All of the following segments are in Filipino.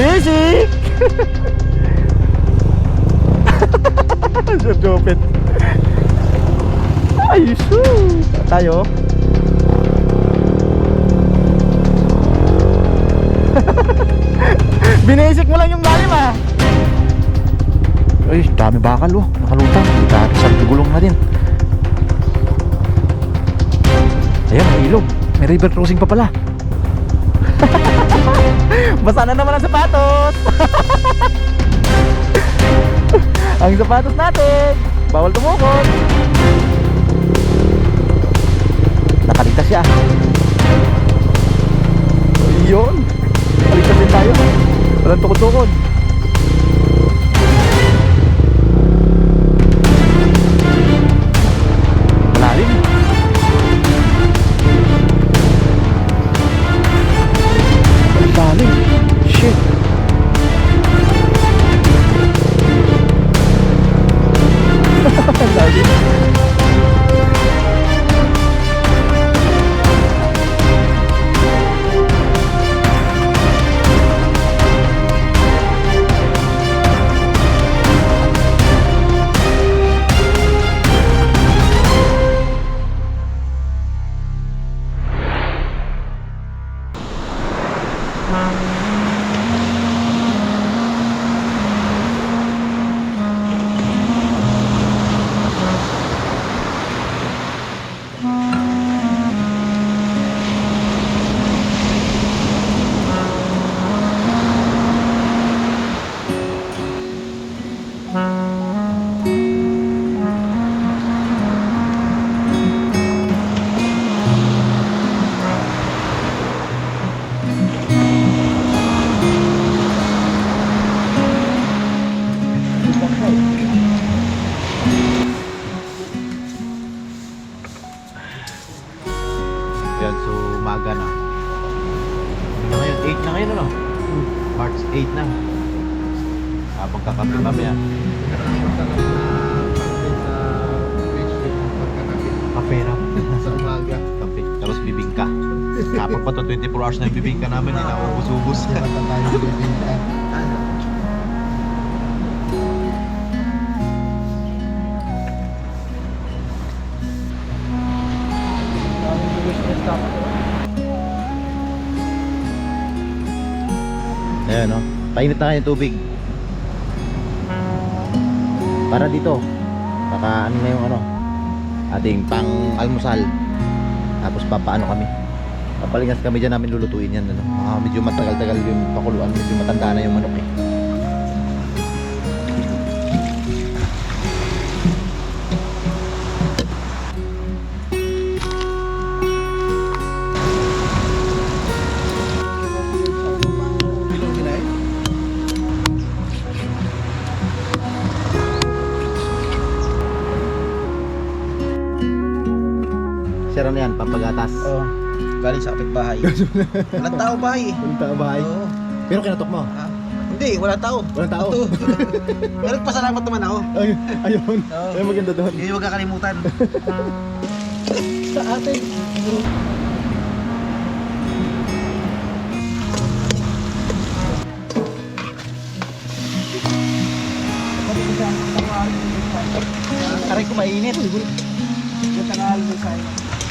Basic! Sir Jopet. Ay, shoot! Tayo. Binisik mo lang yung lalim ah. Ay, dami bakal oh. Nakalutang. Dati sa gulong na din. Ayan, may ilog. May river crossing pa pala. Basa na naman ang sapatos. ang sapatos natin. Bawal tumukod. Nakaligtas siya. Yun. Kaligtas din tayo. Walang tukod-tukod. Hours na yung bibingka namin, hindi na tayo bibingka. Ayan, no? Painit na kayo tubig. Para dito. Baka ano na yung ano, ating pang almusal. Tapos papaano kami. Papalingas kami dyan namin lulutuin yan. Ano? Mga medyo matagal-tagal yung pakuluan. Medyo matanda na yung manok eh. Sir, ano yan? Pampagatas. Oo. Galing sa kapitbahay. Walang tao bahay eh. Walang tao bahay. Oo. Pero kinatok mo. Ha? Hindi, walang tao. Walang tao. Pero pasalamat naman ako. Ay, ayun. Oo. Ay, maganda doon. Hindi huwag kakalimutan. Sa atin. Aray ko mainit. Yung tanghal mo sa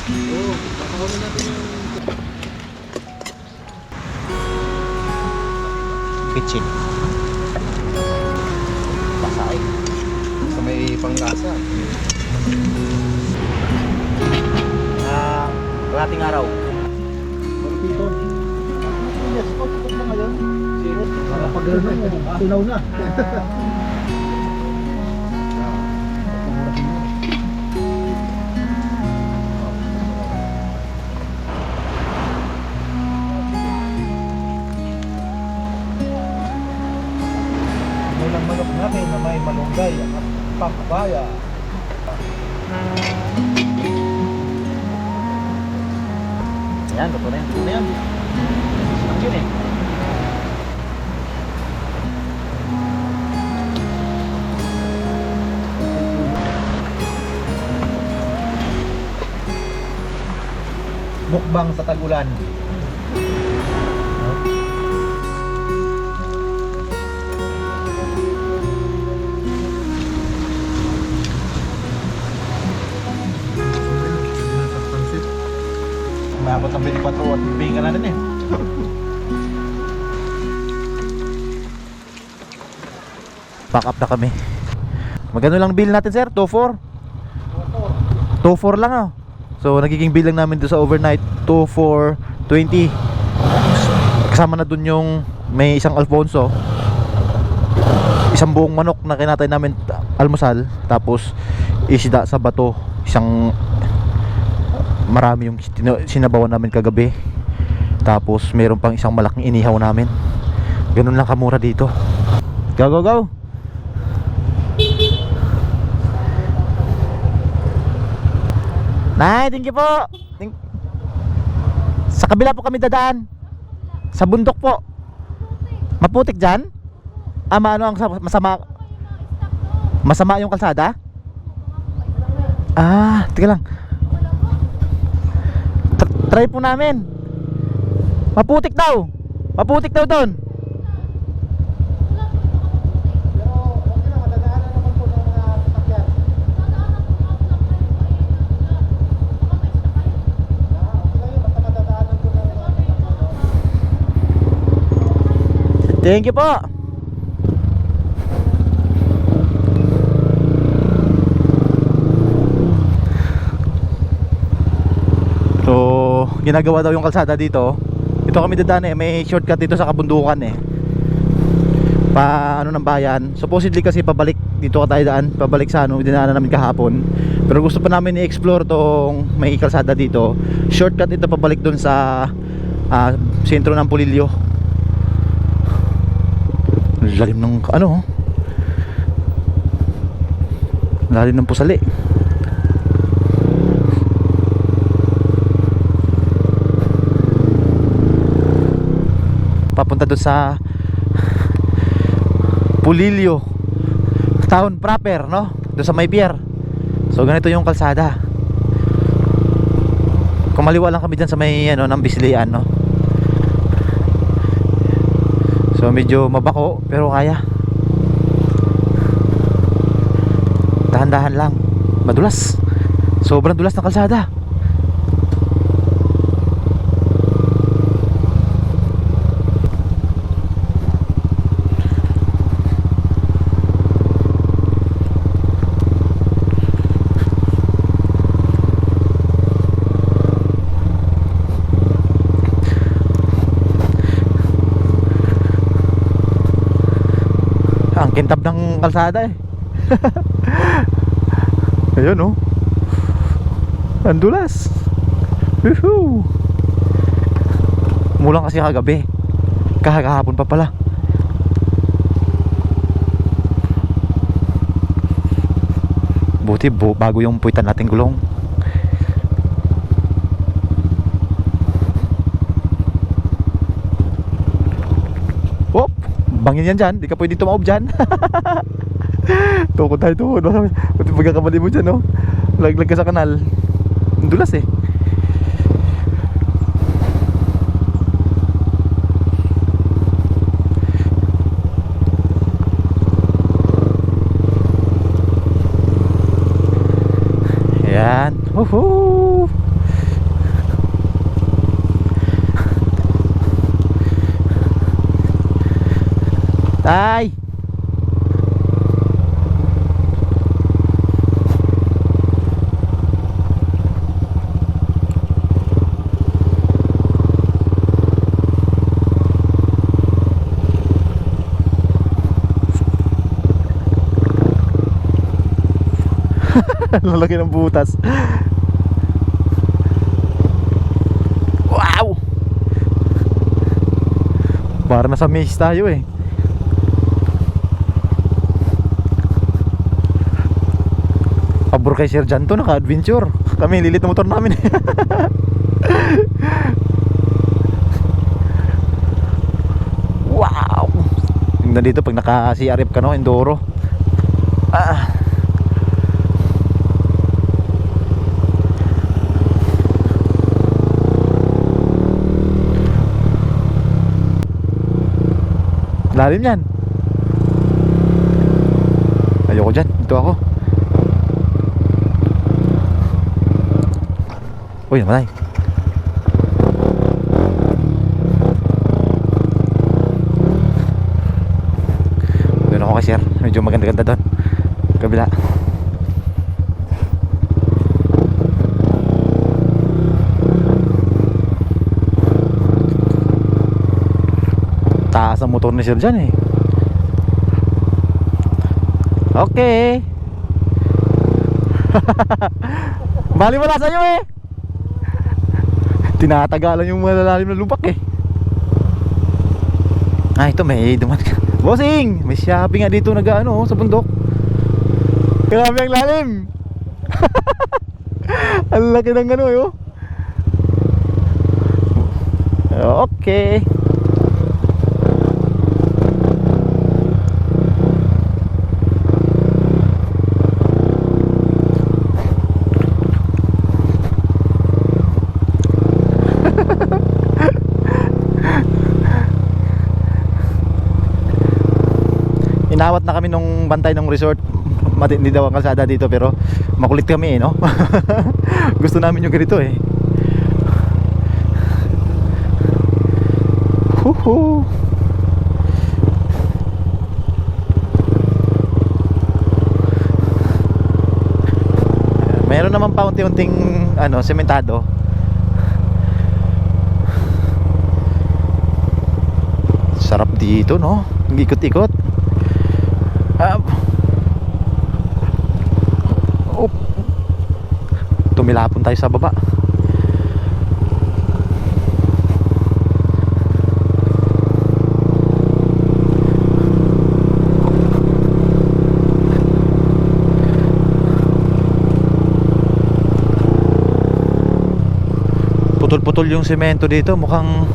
Oo. Nakahuli natin yung... Pitching. Pasay. Sa may panglasa. Ah, kalating araw. Dito. Yes, pagputok na ngayon. Para pag tunaw na. Malunggay at pampabaya. Yan, luto na yan. Luto na yan. Yun eh. Mukbang sa tagulan. Isang 24 at bigyan ka natin eh. Pack up na kami. Magano lang bill natin sir? 2-4? 2-4 lang ah. So nagiging bill lang namin doon sa overnight 2-4-20 Kasama na dun yung may isang Alfonso Isang buong manok na kinatay namin almusal Tapos isda sa bato Isang marami yung sinabawan namin kagabi Tapos meron pang isang malaking inihaw namin Ganun lang kamura dito Go go go Nay, thank you po. Thank- Sa kabila po kami dadaan. Sa bundok po. Maputik dyan? Ah, maano ang sa- masama? Masama yung kalsada? Ah, tika lang. Tr- try po namin. Maputik daw. Maputik daw doon. Thank you po. So, ginagawa daw yung kalsada dito. Ito kami dadaan eh, may shortcut dito sa kabundukan eh. Pa ano ng bayan. Supposedly kasi pabalik dito ka tayo daan, pabalik sa ano, dinaanan namin kahapon. Pero gusto pa namin i-explore tong may kalsada dito. Shortcut ito pabalik doon sa ah, sentro ng Pulilio. Lalim ng ano. Lalim ng pusali Papunta doon sa Pulilio Town proper no Doon sa may pier So ganito yung kalsada Kumaliwa lang kami dyan sa may ano, ng Bislian no So medyo mabako pero kaya. Dahan-dahan lang. Madulas. Sobrang dulas ng kalsada. Ang kintab ng kalsada eh. Ayun oh. Ang dulas. Woohoo. Mulang kasi kagabi. Kahagahapon pa pala. Buti bu bago yung puwitan nating gulong. Bangin yan dyan, di ka pwede tumaob dyan. Tukod tayo tukod Buti pagkakamali mo dyan no? Laglag ka sa kanal. Dulas eh. Yan Woohoo Tay! Lalaki ng butas. Wow! Para nasa maze tayo eh. Pabor kay Sir Jan to, naka-adventure. Kami, lilit na motor namin wow! Tingnan dito pag naka-CRF ka no, Enduro. Ah. Lalim yan. Ayoko dyan. Dito ako. Uy, namatay. Doon ako kay sir. Medyo maganda-ganda doon. Kabila. Taas ang motor ni sir dyan eh. Okay. Bali wala sa'yo eh. Tinatagalan yung malalalim na lupak eh. Ah, ito may duman ka. Bossing! May shopping nga dito nag ano, sa bundok. Grabe ang lalim. ang laki ng ano, yo. Okay. Na kami nung bantay ng resort. Matindi daw ang kalsada dito pero makulit kami eh, no? Gusto namin yung ganito eh. Huhu. Meron naman pa unti-unting ano, sementado. Sarap dito, no? Ikot-ikot. Ah. Op. Tumilapon tayo sa baba. Putol-putol yung semento dito, mukhang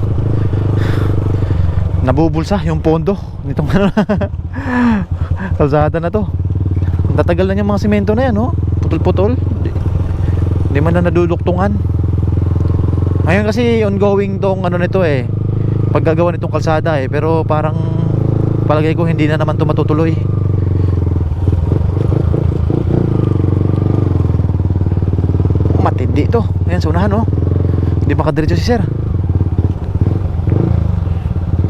nabubulsa yung pondo nitong ano kalsada na to tatagal na yung mga simento na yan oh. putol-putol hindi man na naduduktungan. Ngayon kasi ongoing tong ano nito eh paggagawa nitong kalsada eh pero parang palagay ko hindi na naman to matutuloy. Matindi to. Ayan sa unahan oh. Hindi makadiretso si sir.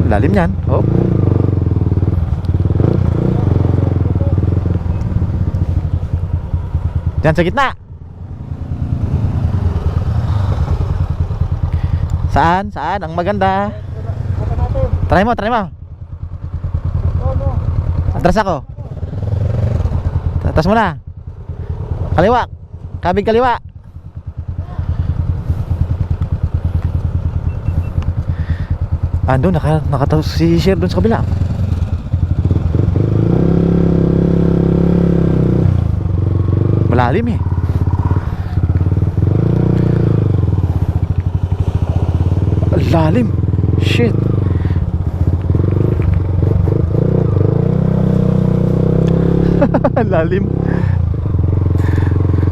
Lalim yan oh. Diyan sa gitna. Saan? Saan? Ang maganda. Try mo, try mo. Atras ako. Atras mo na. Kaliwa. Kabig kaliwa. Ando, naka, nakataw si Sher doon sa kabila. Malalim eh. Lalim. Shit. Lalim.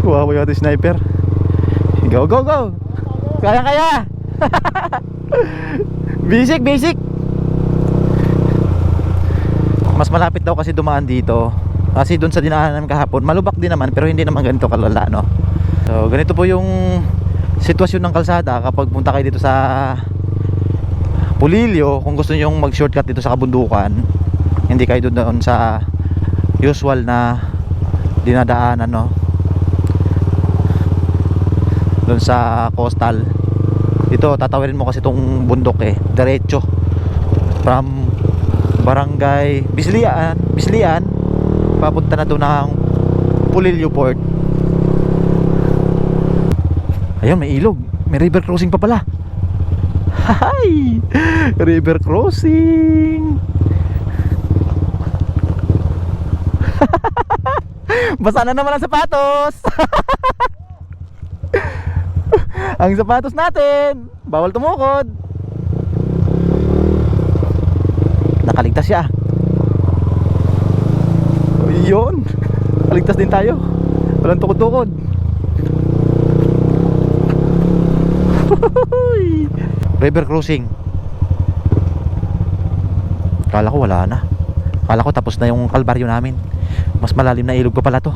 Wow, yung ating sniper. Go, go, go. Kaya, kaya. basic, basic. Mas malapit daw kasi dumaan dito. Kasi doon sa dinaanan kahapon, malubak din naman pero hindi naman ganito kalala, no. So, ganito po yung sitwasyon ng kalsada kapag punta kayo dito sa Pulilio, kung gusto niyo mag-shortcut dito sa kabundukan, hindi kayo doon sa usual na dinadaanan, no. Doon sa coastal. Dito tatawirin mo kasi itong bundok eh, diretso. From Barangay Bislian, Bislian papunta na doon ng Pulilio Port. Ayun, may ilog. May river crossing pa pala. Hi! River crossing. Basa na naman ang sapatos. ang sapatos natin. Bawal tumukod. Nakaligtas siya. Yun. Kaligtas din tayo. Walang tukod-tukod. River crossing. Kala ko wala na. Kala ko tapos na yung kalbaryo namin. Mas malalim na ilog pa pala to.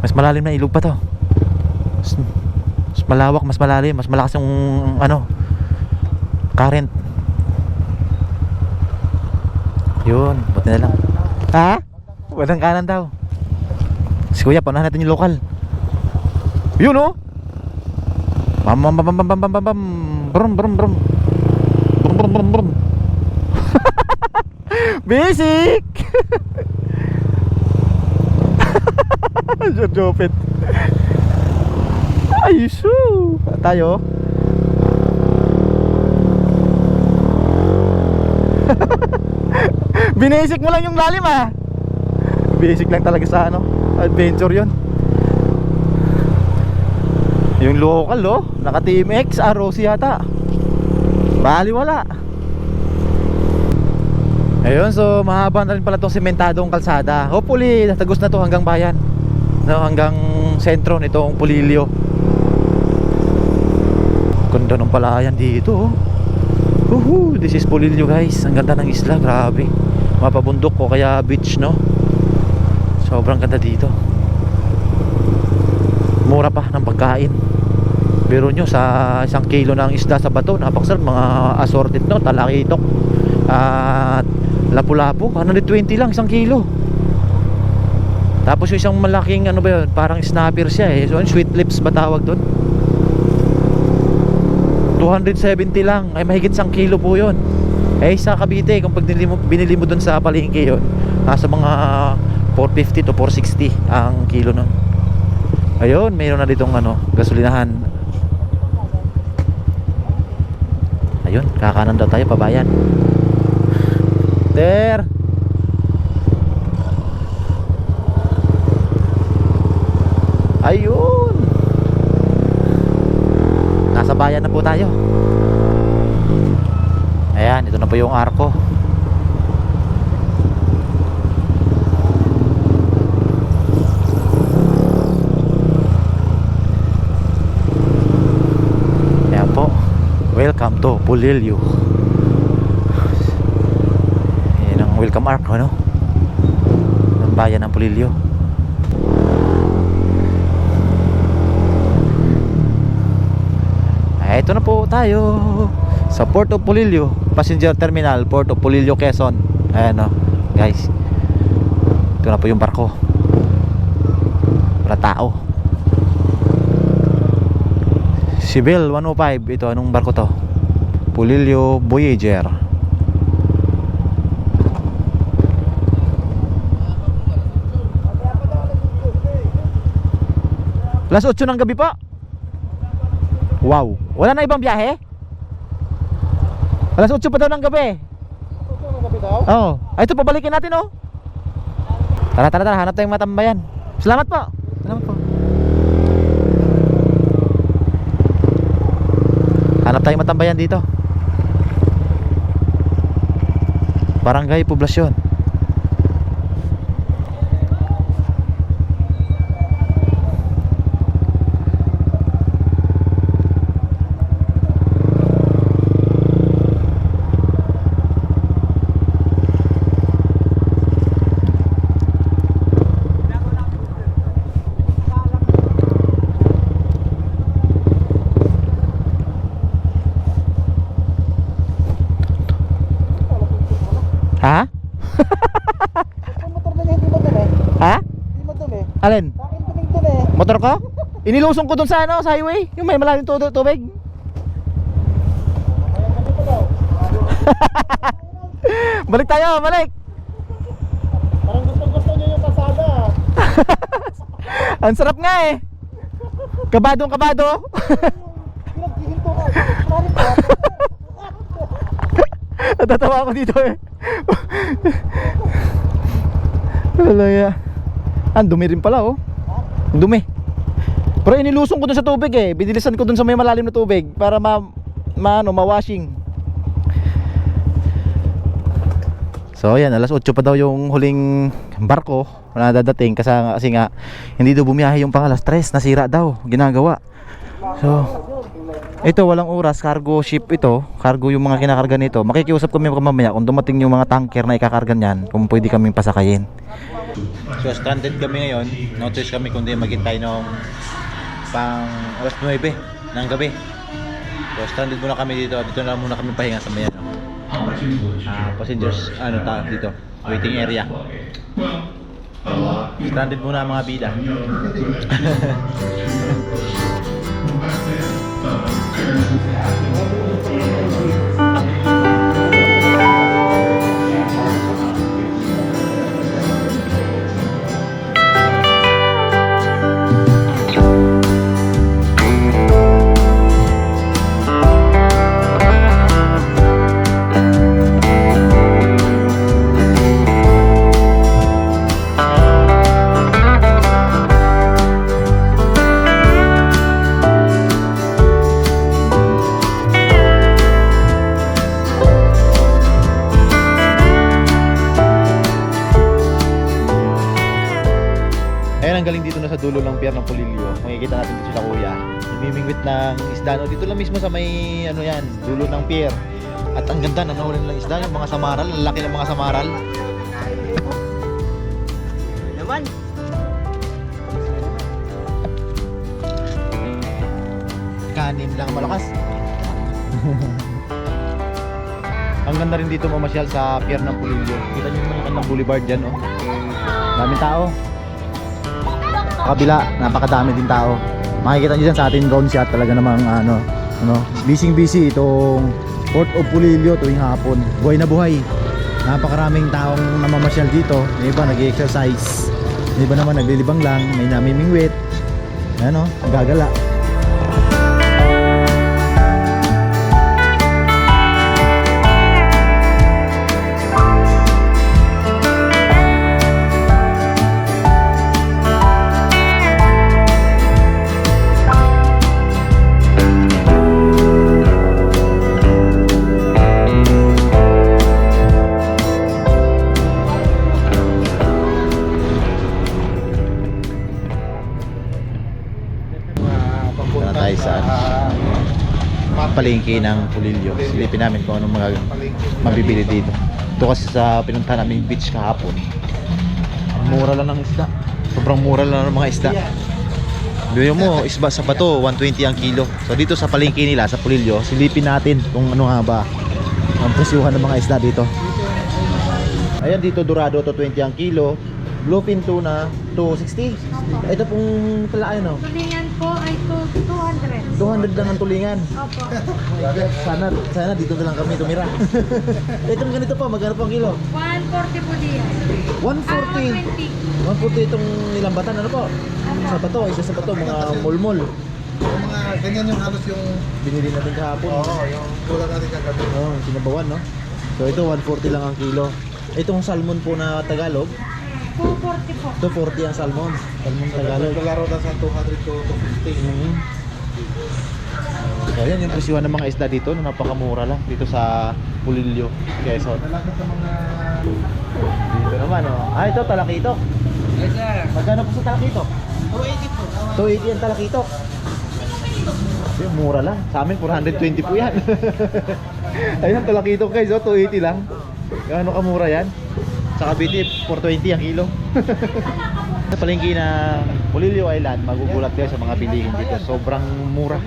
Mas malalim na ilog pa to. Mas, mas malawak, mas malalim, mas malakas yung ano current. Yun, buti na lang. Ha? Walang kanan daw. Si Kuya, paunahan natin yung local. Yun oh. Bam bam bam bam bam bam bam bam. Brum brum brum. Brum brum brum brum. Basic. Jopet. Ayos oh. Tayo. Binasic mo lang yung lalim ah. Basic lang talaga sa ano, adventure 'yon. Yung local oh, naka Team X, ah, Rossi yata. Bali wala. Ayun, so mahaba na rin pala tong sementadong kalsada. Hopefully, natagos na to hanggang bayan. No, hanggang sentro nitong Pulilio. Ganda ng palayan dito. oh. Uhu, this is Pulilio guys. Ang ganda ng isla, grabe. Mapabundok ko kaya beach, no? Sobrang ganda dito. Mura pa ng pagkain. Pero nyo sa isang kilo ng isda sa bato, napakasarap mga assorted no, talakitok. At lapu-lapu, 120 lang isang kilo. Tapos yung isang malaking ano ba yun, parang snapper siya eh. So sweet lips ba tawag doon? 270 lang, ay mahigit isang kilo po yun. Eh sa Cavite, kung pag mo, binili mo doon sa palengke yun, nasa mga 450 to 460 ang kilo nun. Ayun, mayroon na ditong ano, gasolinahan. Ayun, kakanan daw tayo pabayan. There. Ayun. Nasa bayan na po tayo. Ayan, ito na po yung arko. Ayan po. Welcome to Pulilio. Yan ang welcome arc, ano? Ng bayan ng Pulilio. Ah, Ito na po tayo sa Port of Pulilio, Passenger Terminal, Port of Pulilio, Quezon. Ayan o, guys. Ito na po yung barko. Wala tao. Sibil 105, ito anong barko to? Pulilio Voyager. Alas 8 ng gabi pa. Wow. Wala na ibang biyahe? Alas 8 pa daw ng gabi. Oo. Ay, ito pabalikin natin oh. Tara, tara, tara. Hanap tayong matambayan. Salamat po. Salamat po. Hanap tayong matambayan dito. Barangay Poblasyon. Alin? Tuming-tumi. Motor ko? Inilusong ko dun sa ano, sa highway. Yung may malalim tu tubig. balik tayo, balik. Parang gusto-gusto niyo yung kasada. Ang sarap nga eh. Kabadong kabado. Natatawa ako dito eh. Wala ya. Ang dumi rin pala oh. Ang dumi. Pero inilusong ko dun sa tubig eh. Binilisan ko dun sa may malalim na tubig para ma, ma ano, ma-washing. So ayan, alas 8 pa daw yung huling barko na dadating kasi, kasi nga hindi daw bumiyahe yung pang alas 3, nasira daw, ginagawa. So ito walang oras, cargo ship ito, cargo yung mga kinakarga nito. Makikiusap kami mamaya kung dumating yung mga tanker na ikakarga niyan, kung pwede kaming pasakayin. So stranded kami ngayon, no choice kami kundi maghintay ng pang alas 9 ng gabi. So stranded muna kami dito, dito na muna kami pahinga sa mayan. Ah, passengers, ano ta dito. waiting area. Stranded muna mga bida. pier ng Pulilio. Makikita natin dito sila kuya. Namimingwit ng isda. No? Dito lang mismo sa may ano yan, dulo ng pier. At ang ganda na nahulan ng isda, yung mga samaral, ang laki ng mga samaral. Naman. Kanin lang ang malakas. ang ganda rin dito mamasyal sa pier ng Pulilio. Kita nyo naman yung kanilang boulevard dyan, oh. Daming tao. Sa kabila, napakadami din tao. Makikita nyo dyan sa ating drone shot talaga namang ano, ano, busy busy itong Port of Pulilio tuwing hapon. Buhay na buhay. Napakaraming taong namamasyal dito. May iba nag-exercise. May iba naman naglilibang lang. May namimingwit. Ano, gagala. Palengke ng Pulilio. Silipin namin kung anong mga mabibili dito. Ito kasi sa pinunta namin beach kahapon. Ang mura lang ng isda. Sobrang mura lang ng mga isda. Bili mo, isba sa bato, 120 ang kilo. So dito sa palengke nila, sa Pulilio, silipin natin kung ano nga ba ang presyuhan ng mga isda dito. Ayan dito dorado to 20 ang kilo. Bluefin tuna 260. Ito pong tala ano, Tulingan po ay to 200. 200 lang ang tulingan. Opo. Sana sana dito na lang kami tumira. Itong ganito pa, magkano po ang kilo? 140 po diyan. 140. 120. 140 itong nilambatan ano po? Sa bato, isa sa bato, mga mulmul. Yung mga ganyan yung halos yung Binili natin kahapon. Oo, yung tulad natin kagabi. Oo, sinabawan no? So ito 140 lang ang kilo. Itong salmon po na Tagalog, 240 po. 240 ang salmon. Salmon Tagalog. Naglalaro na sa 200 to 250. Mhm. So yan yung presyuhan ng mga isda dito, no, napakamura lang dito sa Pulilio, Quezon. Nalagat sa mga Dito naman oh. Ah, ito talakitok. Yes, sir. Magkano po sa talakitok? 280 po. 280 ang talakitok. Yung mura lang. Sa amin 420 po yan. Ayun talakitok guys, oh, 280 lang. Gaano kamura yan? Sa Cavite 420 ang kilo. sa palengke ng Pulilio Island, magugulat kayo sa mga bilihin dito. Sobrang mura.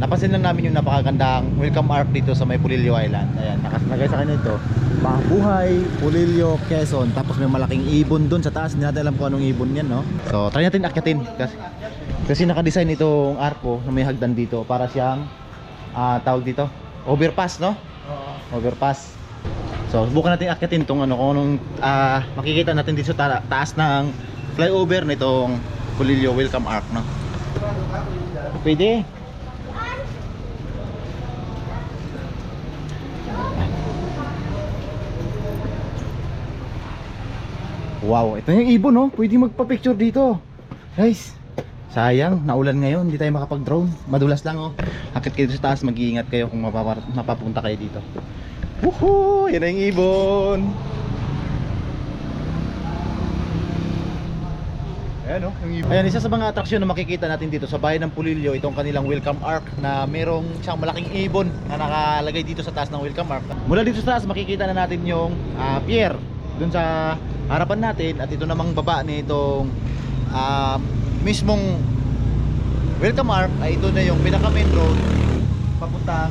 Napansin lang namin yung napakagandang welcome arc dito sa may Pulilio Island. Ayan, nakaslagay sa kanya ito. Mabuhay, Pulilio, Quezon. Tapos may malaking ibon dun sa taas. Hindi natin alam kung anong ibon yan, no? So, try natin akyatin. Kasi, kasi nakadesign itong arko na may hagdan dito para siyang ah, tawag dito, overpass, no? Overpass. So, subukan natin akyatin tong ano, kung anong ah, makikita natin dito sa ta- taas ng flyover nitong Pulilio Welcome Arc, no? Pwede. Wow, ito yung ibon no. Pwede magpa-picture dito. Guys, sayang, naulan ngayon, hindi tayo makapag-drone. Madulas lang oh. Akit kayo sa taas, mag-iingat kayo kung mapapunta kayo dito. Woohoo! Yan na yung ibon! Ayan oh, yung ibon. Ayan, isa sa mga atraksyon na makikita natin dito sa bayan ng Pulilio, itong kanilang welcome arc na merong siyang malaking ibon na nakalagay dito sa taas ng welcome arc. Mula dito sa taas, makikita na natin yung ah, pier dun sa harapan natin at ito namang baba nitong ah, mismong welcome arc ay ito na yung pinaka main road papuntang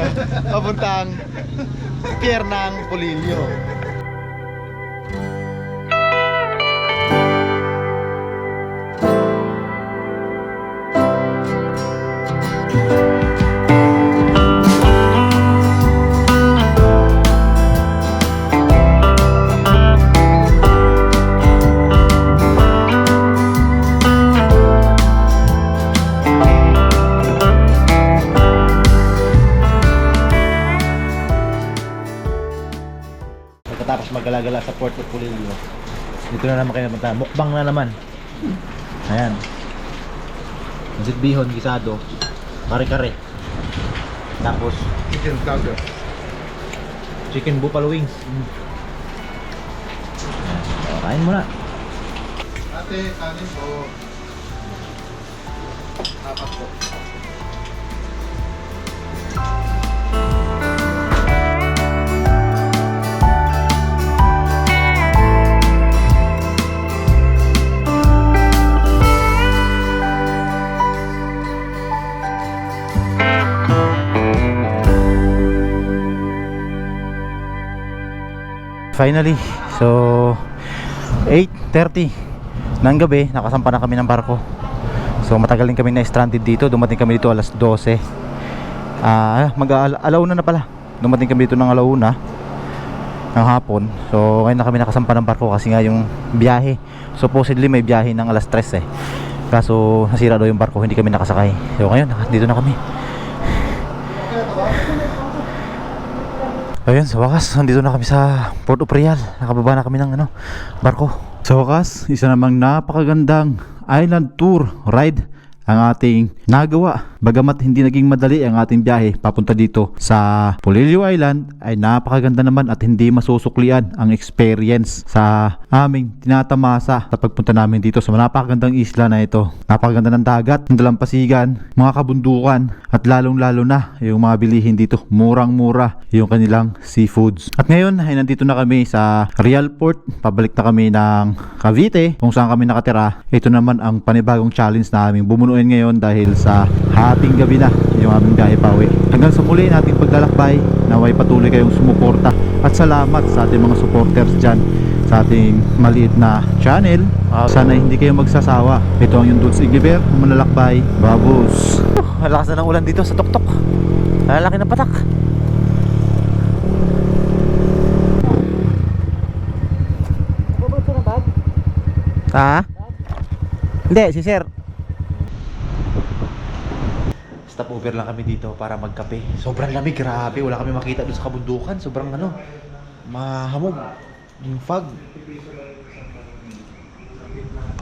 papuntang pier ng Polillo. Maggalagala sa Port of Polillo, dito na naman kayo napunta. Mukbang na naman. Ayan. Masit bihon, gisado, kare-kare. Tapos, Chicken tender. chicken buffalo wings. Ayan. O, kain muna. Ate, kanin po. Apat po. Finally, so 8.30 ng gabi, nakasampa na kami ng barko. So matagal din kami na stranded dito, dumating kami dito alas 12. Ah, mag alauna na pala. Dumating kami dito ng alauna ng hapon. So ngayon na kami nakasampa ng barko kasi nga yung biyahe. Supposedly may biyahe ng alas 3 eh. Kaso nasira daw yung barko, hindi kami nakasakay. So ngayon, dito na kami. Ayun, sa wakas, nandito na kami sa Port of. Nakababa na kami ng ano, barko. Sa wakas, isa namang napakagandang island tour ride ang ating nagawa. Bagamat hindi naging madali ang ating biyahe papunta dito sa Polillo Island ay napakaganda naman at hindi masusuklian ang experience sa aming tinatamasa sa pagpunta namin dito sa napakagandang isla na ito. Napakaganda ng dagat, ng dalampasigan, mga kabundukan at lalong lalo na yung mga bilihin dito. Murang-mura yung kanilang seafoods. At ngayon ay nandito na kami sa Real Port. Pabalik na kami ng Cavite kung saan kami nakatira. Ito naman ang panibagong challenge na aming bumunuin ngayon dahil sa hating gabi na yung aming biyahe pauwi. Hanggang sa muli nating paglalakbay, naway patuloy kayong sumuporta at salamat sa ating mga supporters dyan sa ating maliit na channel. Sana hindi kayo magsasawa. Ito ang yung Dudes Igliber, manlalakbay. Babos! Uh, lakas na ng ulan dito sa tuktok. Lalaki ng patak. Ha? Hindi, si Sir. Stop lang kami dito para magkape. Sobrang lamig, grabe. Wala kami makita doon sa kabundukan. Sobrang ano, mahamog. Yung fog.